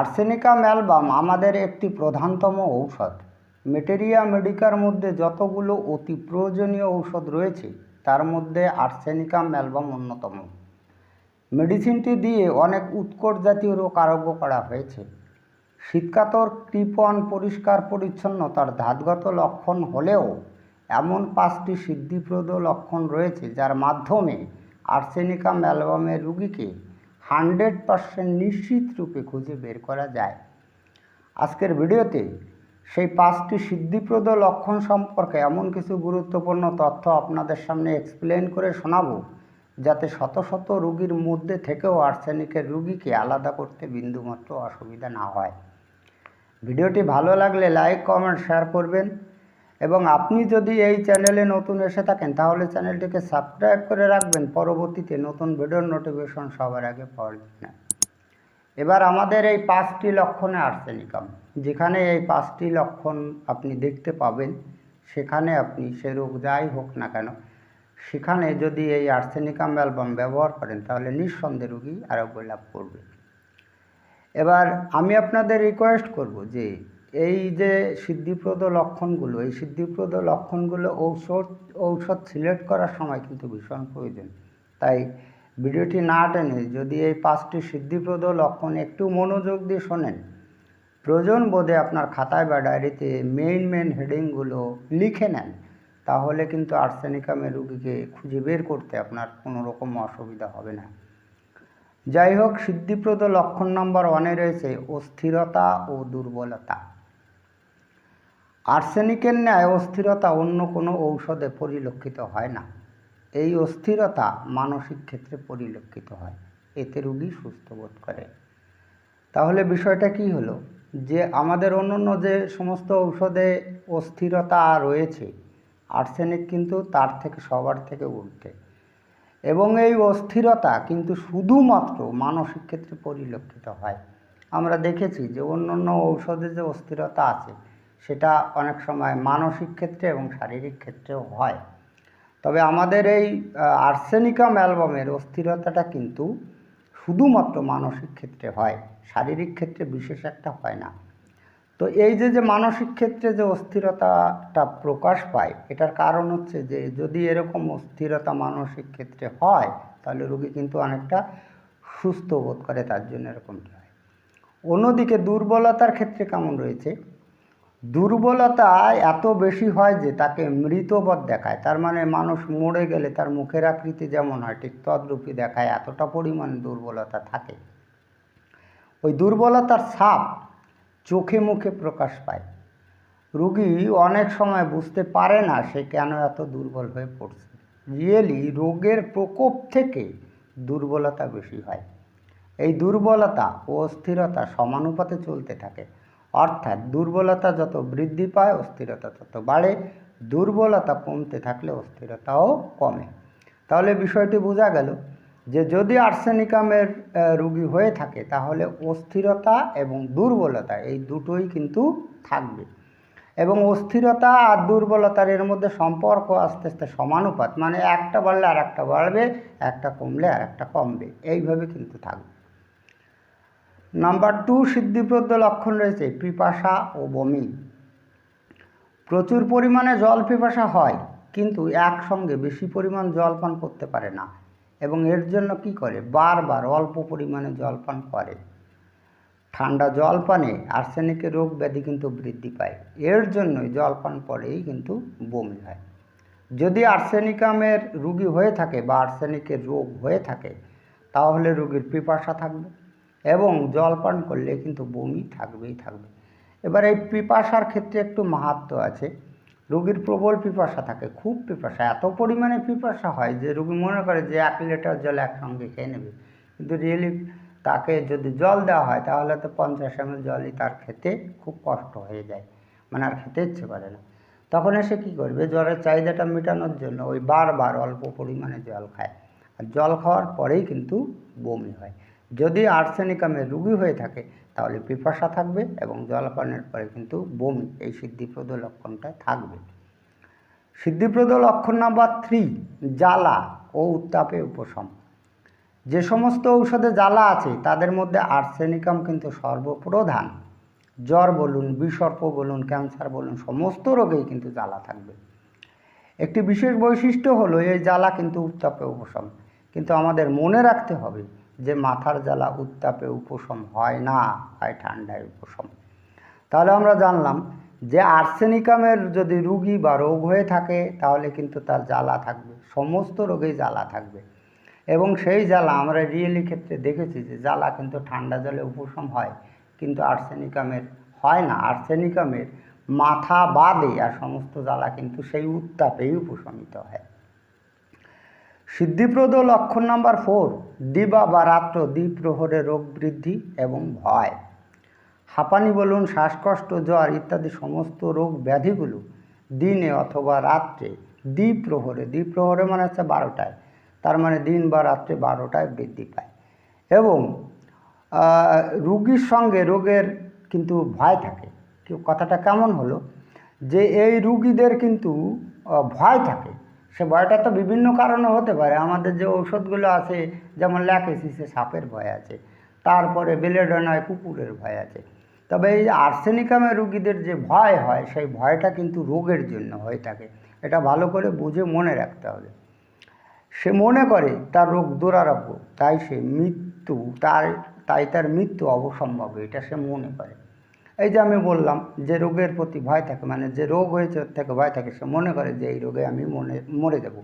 Arsenicum album আমাদের একটি প্রধানতম ঔষধ। মেটেরিয়া মেডিকার মধ্যে যতগুলো অতি প্রয়োজনীয় ঔষধ রয়েছে, তার মধ্যে আর্সেনিকাম অ্যালবাম অন্যতম। মেডিসিনটি দিয়ে অনেক উৎকট জাতীয় রোগ আরোগ্য করা হয়েছে। শীতকাতর কৃপণ পরিষ্কার পরিচ্ছন্নতার ধাতগত লক্ষণ হলেও এমন পাঁচটি সিদ্ধিপ্রদ লক্ষণ রয়েছে, যার মাধ্যমে আর্সেনিকাম অ্যালবামের রুগীকে হান্ড্রেড পারসেন্ট নিশ্চিত রূপে খুঁজে বের করা যায়। আজকের ভিডিওতে সেই পাঁচটি সিদ্ধিপ্রদ লক্ষণ সম্পর্কে এমন কিছু গুরুত্বপূর্ণ তথ্য আপনাদের সামনে এক্সপ্লেন করে শোনাবো, যাতে শত শত রুগীর মধ্যে থেকেও আর্সেনিকের রুগীকে আলাদা করতে বিন্দুমাত্র অসুবিধা না হয়। ভিডিওটি ভালো লাগলে লাইক কমেন্ট শেয়ার করবেন। এবং আপনি যদি এই চ্যানেলে নতুন এসে থাকেন, তাহলে চ্যানেলটিকে সাবস্ক্রাইব করে রাখবেন। পরবর্তীতে নতুন ভিডিওর নোটিফিকেশন সবার আগে পাওয়ার জন্য। এবার আমাদের এই পাঁচটি লক্ষণে আর্সেনিকাম যেখানে এই পাঁচটি লক্ষণ আপনি দেখতে পাবেন, সেখানে আপনি সে রোগ যাই হোক না কেন, সেখানে যদি এই আর্সেনিকাম অ্যালবাম ব্যবহার করেন, তাহলে নিঃসন্দেহে রোগী আরোগ্য লাভ করবে। এবার আমি আপনাদের রিকোয়েস্ট করব যে এই যে সিদ্ধিপ্রদ লক্ষণগুলো, এই সিদ্ধিপ্রদ লক্ষণগুলো ঔষধ ঔষধ সিলেক্ট করার সময় কিন্তু ভীষণ প্রয়োজন। তাই ভিডিওটি না টেনে যদি এই পাঁচটি সিদ্ধিপ্রদ লক্ষণ একটু মনোযোগ দিয়ে শোনেন, প্রয়োজন বোধে আপনার খাতায় বা ডায়েরিতে মেইন মেইন হেডিংগুলো লিখে নেন, তাহলে কিন্তু আর্সেনিকামের রুগীকে খুঁজে বের করতে আপনার কোনো রকম অসুবিধা হবে না। যাই হোক, সিদ্ধিপ্রদ লক্ষণ নম্বর ওয়ানে রয়েছে অস্থিরতা ও দুর্বলতা। আর্সেনিকের ন্যায় অস্থিরতা অন্য কোনো ঔষধে পরিলক্ষিত হয় না। এই অস্থিরতা মানসিক ক্ষেত্রে পরিলক্ষিত হয়। এতে রুগী সুস্থ বোধ করে। তাহলে বিষয়টা কি হলো? যে আমাদের অন্যান্য যে সমস্ত ঔষধে অস্থিরতা রয়েছে, আর্সেনিক কিন্তু তার থেকে সবার থেকে ঊর্ধ্বে এবং এই অস্থিরতা কিন্তু শুধুমাত্র মানসিক ক্ষেত্রে পরিলক্ষিত হয়। আমরা দেখেছি যে অন্য অন্য ঔষধে যে অস্থিরতা আছে সেটা অনেক সময় মানসিক ক্ষেত্রে এবং শারীরিক ক্ষেত্রেও হয়। তবে আমাদের এই আর্সেনিকাম অ্যালবামের অস্থিরতাটা কিন্তু শুধুমাত্র মানসিক ক্ষেত্রে হয়, শারীরিক ক্ষেত্রে বিশেষ একটা হয় না। তো এই যে যে মানসিক ক্ষেত্রে যে অস্থিরতাটা প্রকাশ পায়, এটার কারণ হচ্ছে যে, যদি এরকম অস্থিরতা মানসিক ক্ষেত্রে হয়, তাহলে রোগী কিন্তু অনেকটা সুস্থ বোধ করে, তার জন্য এরকমটা হয়। অন্যদিকে দুর্বলতার ক্ষেত্রে কেমন রয়েছে? দুর্বলতা এত বেশি হয় যে তাকে মৃতবধ দেখায়। তার মানে মানুষ মরে গেলে তার মুখের আকৃতি যেমন হয়, ঠিক তদ্রূপী দেখায়, এতটা পরিমাণে দুর্বলতা থাকে। ওই দুর্বলতার ছাপ চোখে মুখে প্রকাশ পায়। রুগী অনেক সময় বুঝতে পারে না সে কেন এত দুর্বল হয়ে পড়ছে। রিয়েলি রোগের প্রকোপ থেকে দুর্বলতা বেশি হয়। এই দুর্বলতা ও অস্থিরতা সমানুপাতে চলতে থাকে। অর্থাৎ দুর্বলতা যত বৃদ্ধি পায়, অস্থিরতা তত বাড়ে। দুর্বলতা কমতে থাকলে অস্থিরতাও কমে। তাহলে বিষয়টি বোঝা গেল যে যদি আর্সেনিকামের রোগী হয়ে থাকে, তাহলে অস্থিরতা এবং দুর্বলতা এই দুটোই কিন্তু থাকবে। এবং অস্থিরতা আর দুর্বলতার এর মধ্যে সম্পর্ক আস্তে আস্তে সমানুপাত মানে একটা বাড়লে আর একটা বাড়বে, একটা কমলে আর একটা কমবে, এইভাবে কিন্তু থাকবে। নাম্বার টু সিদ্ধিপ্রদ লক্ষণ রয়েছে, পিপাসা ও বমি। প্রচুর পরিমাণে জল পিপাসা হয়, কিন্তু একসঙ্গে বেশি পরিমাণ জল পান করতে পারে না, এবং এর জন্য কি করে? বারবার অল্প পরিমাণে জল পান করে। ঠান্ডা জল পানে আর্সেনিকের রোগ ব্যাধি কিন্তু বৃদ্ধি পায়, এর জন্যই জল পান পরেই কিন্তু বমি হয়। যদি আর্সেনিকামের রুগী হয়ে থাকে বা আর্সেনিকের রোগ হয়ে থাকে, তাহলে রোগীর পিপাসা থাকবে। এবং জল পান করলে কিন্তু বমি থাকবেই থাকবে। এবার এই পিপাসার ক্ষেত্রে একটু মাহাত্ম আছে। রোগীর প্রবল পিপাসা থাকে, খুব পিপাসা। এত পরিমাণে পিপাসা হয় যে রোগী মনে করে যে এক লিটার জল একসঙ্গে খেয়ে নেবে। কিন্তু রিয়েলি তাকে যদি জল দেওয়া হয়, তাহলে তো পঞ্চাশ এম জলই তার খেতে খুব কষ্ট হয়ে যায়। মানে আর খেতে ইচ্ছে করে না। তখন এসে কী করবে জলের চাহিদাটা মেটানোর জন্য ওই বারবার অল্প পরিমাণে জল খায়। আর জল খাওয়ার পরেই কিন্তু বমি হয়। যদি আর্সেনিকামের রুগী হয়ে থাকে, তাহলে পিপাসা থাকবে এবং জলপানের পরে কিন্তু বমি, এই সিদ্ধিপ্রদ লক্ষণটা থাকবে। সিদ্ধিপ্রদ লক্ষণ নাম্বার থ্রি জ্বালা ও উত্তাপে উপশম। যে সমস্ত ঔষধে জ্বালা আছে, তাদের মধ্যে আর্সেনিকাম কিন্তু সর্বপ্রধান। জ্বর বলুন, বিসর্প বলুন ক্যান্সার বলুন, সমস্ত রোগেই কিন্তু জ্বালা থাকবে। একটি বিশেষ বৈশিষ্ট্য হলো, এই জ্বালা কিন্তু উত্তাপে উপশম। কিন্তু আমাদের মনে রাখতে হবে যে মাথার জ্বালা উত্তাপে উপশম হয় না, হয় ঠান্ডায় উপশম। তাহলে আমরা জানলাম যে আর্সেনিকামের যদি রুগী বা রোগ হয়ে থাকে, তাহলে কিন্তু তার জ্বালা থাকবে, সমস্ত রোগেই জ্বালা থাকবে। এবং সেই জ্বালা আমরা রিয়েলি ক্ষেত্রে দেখেছি যে জ্বালা কিন্তু ঠান্ডা জলে উপশম হয়, কিন্তু আর্সেনিকামের হয় না। আর্সেনিকামের মাথা বাদে আর সমস্ত জ্বালা কিন্তু সেই উত্তাপেই উপশমিত হয়। সিদ্ধিপ্রদ লক্ষণ নাম্বার ফোর, দিবা বা রাত্র দ্বিপ্রহরে রোগ বৃদ্ধি এবং ভয়। হাঁপানি বলুন, শ্বাসকষ্ট, জ্বর ইত্যাদি সমস্ত রোগ ব্যাধিগুলো দিনে অথবা রাত্রে দ্বিপ্রহরে দ্বিপ্রহরে মানে হচ্ছে বারোটায়, তার মানে দিন বা রাত্রে বারোটায় বৃদ্ধি পায়। এবং রুগীর সঙ্গে রোগের কিন্তু ভয় থাকে। কথাটা কেমন হলো? যে এই রুগীদের কিন্তু ভয় থাকে। সে ভয়টা তো বিভিন্ন কারণে হতে পারে। আমাদের যে ঔষধগুলো আছে, যেমন ল্যাকেসিসে সাপের ভয় আছে, তারপরে বেলেডনায় কুকুরের ভয় আছে। তবে এই আর্সেনিকামের রুগীদের যে ভয় হয়, সেই ভয়টা কিন্তু রোগের জন্য হয়ে থাকে। এটা ভালো করে বুঝে মনে রাখতে হবে। সে মনে করে, তার রোগ দুরারোগ্য, তাই সে মৃত্যু, তার, তাই তার মৃত্যু অবসম্ভব, এটা সে মনে করে। এই যে আমি বললাম যে রোগের প্রতি ভয় থাকে মানে যে রোগ হয়েছে ওর থেকে ভয় থাকে, সে মনে করে যে এই রোগে আমি মনে, মরে যাব।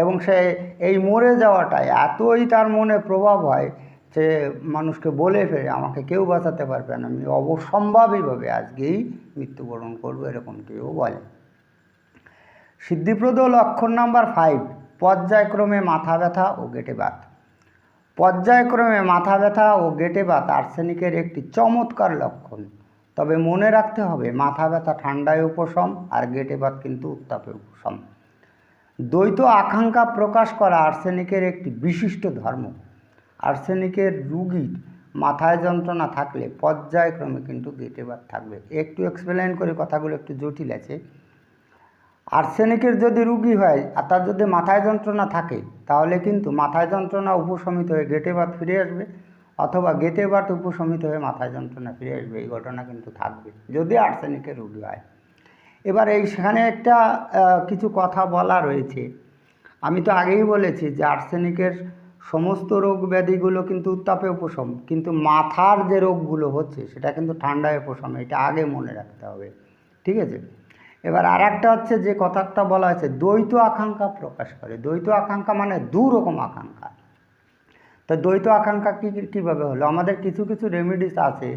এবং সে এই মরে যাওয়াটা এতই তার মনে প্রভাব হয় যে মানুষকে বলে ফেলে, আমাকে কেউ বাঁচাতে পারবে না, আমি অবসম্ভাবীভাবে আজকেই মৃত্যুবরণ করব, এরকম কেউ বলে। সিদ্ধিপ্রদ লক্ষণ নাম্বার ফাইভ পর্যায়ক্রমে মাথা ব্যথা ও গেটে বাত। পর্যায়ক্রমে মাথা ব্যথা ও গেটে বাত আর্সেনিকের একটি চমৎকার লক্ষণ। তবে মনে রাখতে হবে, মাথা ব্যথা ঠান্ডায় উপশম আর গেটে বাত কিন্তু উত্তাপে উপশম। দ্বৈত আকাঙ্ক্ষা প্রকাশ করা আর্সেনিকের একটি বিশিষ্ট ধর্ম। আর্সেনিকের রুগীর মাথায় যন্ত্রণা থাকলে পর্যায়ক্রমে কিন্তু গেটে বাত থাকবে। একটু এক্সপ্লেন করে কথাগুলো একটু জটিল আছে। আর্সেনিকের যদি রুগী হয় আর তার যদি মাথায় যন্ত্রণা থাকে, তাহলে কিন্তু মাথায় যন্ত্রণা উপশমিত হয়ে গেটে বাত ফিরে আসবে। অথবা গেটে বাত উপশমিত হয়ে মাথায় যন্ত্রণা ফিরে আসবে, এই ঘটনা কিন্তু থাকবে, যদি আর্সেনিকের রুগী হয়। এবার এই সেখানে একটা কিছু কথা বলা রয়েছে। আমি তো আগেই বলেছি যে আর্সেনিকের সমস্ত রোগ ব্যাধিগুলো কিন্তু উত্তাপে উপশম, কিন্তু মাথার যে রোগগুলো হচ্ছে সেটা কিন্তু ঠান্ডায় উপশম, এটা আগে মনে রাখতে হবে, ঠিক আছে? এবার আর একটা হচ্ছে যে কথাটা বলা হয়েছে, দ্বৈত আকাঙ্ক্ষা প্রকাশ করে। দ্বৈত আকাঙ্ক্ষা মানে দু রকম আকাঙ্ক্ষা। তো দ্বৈত আকাঙ্ক্ষা কী, কীভাবে হলো? আমাদের কিছু কিছু রেমেডিস আছে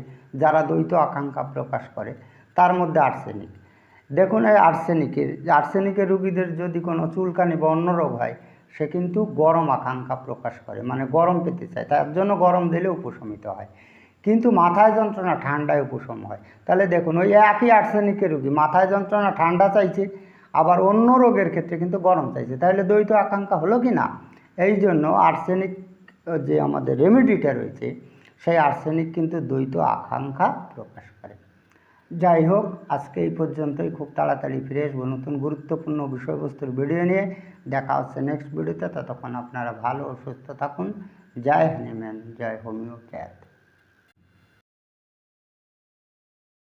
যারা দ্বৈত আকাঙ্ক্ষা প্রকাশ করে। তার মধ্যে আর্সেনিক দেখুন এই আর্সেনিকের আর্সেনিকের রুগীদের যদি কোনো চুলকানি বা অন্য রোগ হয়, সে কিন্তু গরম আকাঙ্ক্ষা প্রকাশ করে মানে গরম পেতে চায়। তার জন্য গরম দিলে উপশমিত হয়। কিন্তু মাথায় যন্ত্রণা, ঠান্ডায় উপশম হয়। তাহলে দেখুন, ওই একই আর্সেনিকের রুগী মাথায় যন্ত্রণা, ঠান্ডা চাইছে, আবার অন্য রোগের ক্ষেত্রে কিন্তু গরম চাইছে। তাহলে দ্বৈত আকাঙ্ক্ষা হলো কি না? এই জন্য আর্সেনিক যে আমাদের রেমেডিটা রয়েছে, সেই আর্সেনিক কিন্তু দ্বৈত আকাঙ্ক্ষা প্রকাশ করে। যাই হোক, আজকে এই পর্যন্তই। খুব তাড়াতাড়ি ফিরে আসব নতুন গুরুত্বপূর্ণ বিষয়বস্তুর ভিডিও নিয়ে। দেখা হচ্ছে নেক্সট ভিডিওতে ততক্ষণ আপনারা ভালো ও সুস্থ থাকুন। জয় হনুমান, জয় হোমিওপ্যাথ।